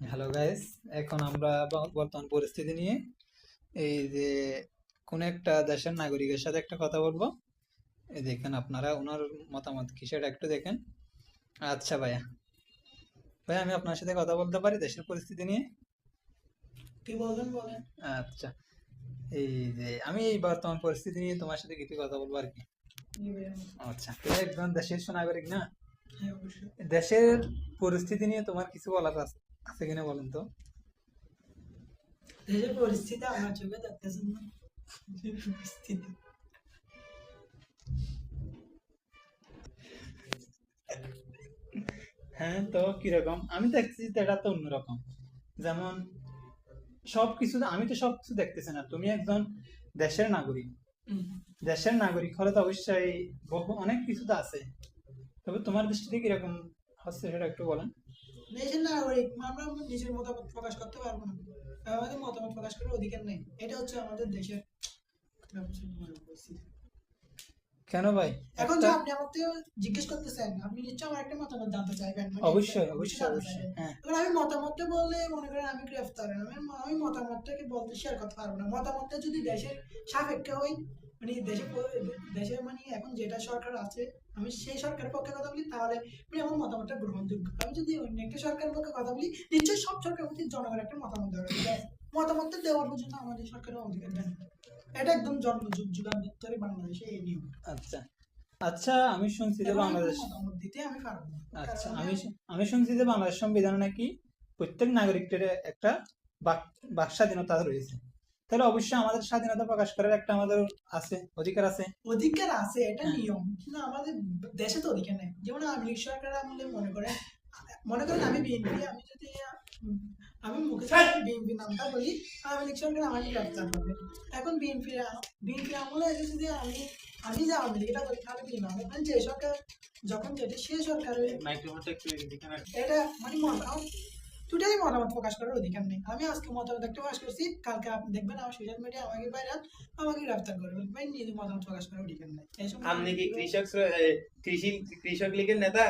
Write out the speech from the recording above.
Hello guys এখন আমরা বর্তমান পরিস্থিতি নিয়ে এই যে কোন একটা দেশের নাগরিকের সাথে একটা কথা বলব। এই দেখেন আপনারা ওনার মতামত কি সেটা একটু দেখেন। আচ্ছা ভাইয়া। ভাইয়া আমি আপনার সাথে কথা বলতে পারি দেশের পরিস্থিতি নিয়ে? কি বলবেন বলেন। আচ্ছা। এই যে আমি এই বর্তমান পরিস্থিতি নিয়ে তোমার সাথে কিছু কথা বলব আর কি। আচ্ছা তুমি একজন দেশের নাগরিক না? হ্যাঁ দেশের পরিস্থিতি নিয়ে তোমার কিছু বলার আছে? আছে কিনা বলেন তো? দেশের পরিস্থিতি আমার চোখে দেখতেছেন না। পরিস্থিতি হ্যাঁ তো কীরকম? আমি দেখছি এটা তো অন্যরকম। যেমন সবকিছু আমি তো সবকিছু দেখতেছি না। তুমি একজন দেশের নাগরিক। দেশের নাগরিক হলে তো অবশ্যই বহু অনেক কিছু তো আছে। তবে তোমার দৃষ্টিতে কীরকম হচ্ছে সেটা একটু বলেন। দেশের নাগরিক আমরা নিজের মতামত প্রকাশ করতে পারব না। আমাদের মতামত প্রকাশ করার অধিকার নেই। এটা হচ্ছে আমাদের দেশের কেন ভাই? এখন যে আপনি আমাকে জিজ্ঞেস করতেছেন আপনি নিশ্চয়ই আমার একটা মতামত জানতে চাইবেন মানে অবশ্যই অবশ্যই অবশ্যই হ্যাঁ। এবার আমি মতামতটা বললে মনে করেন আমি গ্রেফতার আমি আমি মতামতটাকে বলতে শেয়ার করতে পারব না। মতামতটা যদি দেশের সাপেক্ষে হই মানে দেশে দেশে মানে এখন যেটা সরকার আছে আমি সেই সরকারের পক্ষে কথা বলি তাহলে মানে আমার মতামতটা গ্রহণযোগ্য। আমি একটা সরকারের পক্ষে কথা বলি নিশ্চয়ই সব সরকার মধ্যে জনগণের একটা মতামত দেওয়া উচিত। মতামতটা দেওয়ার জন্য আমাদের সরকারের অধিকার দেন এটা একদম জন্ম যুগ যুগান্তর বাংলাদেশে এই নিয়ম। আচ্ছা আচ্ছা আমি শুনছি যে বাংলাদেশ দিতে আমি পারব আচ্ছা আমি আমি শুনছি যে বাংলাদেশ সংবিধানে নাকি প্রত্যেক নাগরিকের একটা বাক স্বাধীনতা রয়েছে। তাহলে অবশ্যই আমাদের স্বাধীনতা প্রকাশ করার একটা আমাদের আছে অধিকার আছে। অধিকার আছে এটা হ্যাঁ। নিয়ম। কিন্তু আমাদের দেশে তো অধিকার নেই। যেমন আওয়ামী লীগ সরকার আমলে মনে করেন মনে করেন আমি বিএনপি আমি যদি আমি মুখে বিএনপি নামটা বলি লীগ সরকার আমাকে গ্রেফতার করবে। এখন বিএনপি বিএনপি আমলে এসে যদি আমি আমি যে আওয়ামী লীগ এটা করি তাহলে কি না? মানে যে সরকার যখন যেটা সে সরকারের এটা মানে মতামত দুটাই মতামত প্রকাশ করার অধিকার নেই। আমি আজকে মতামত একটা প্রকাশ করছি কালকে আপনি দেখবেন আমার সোশ্যাল মিডিয়া আমাকে বাইরে আমাকে গ্রেফতার করবে। নিজে মতামত প্রকাশ করার অধিকার নেই। আপনি কি কৃষক কৃষি কৃষক লীগের নেতা?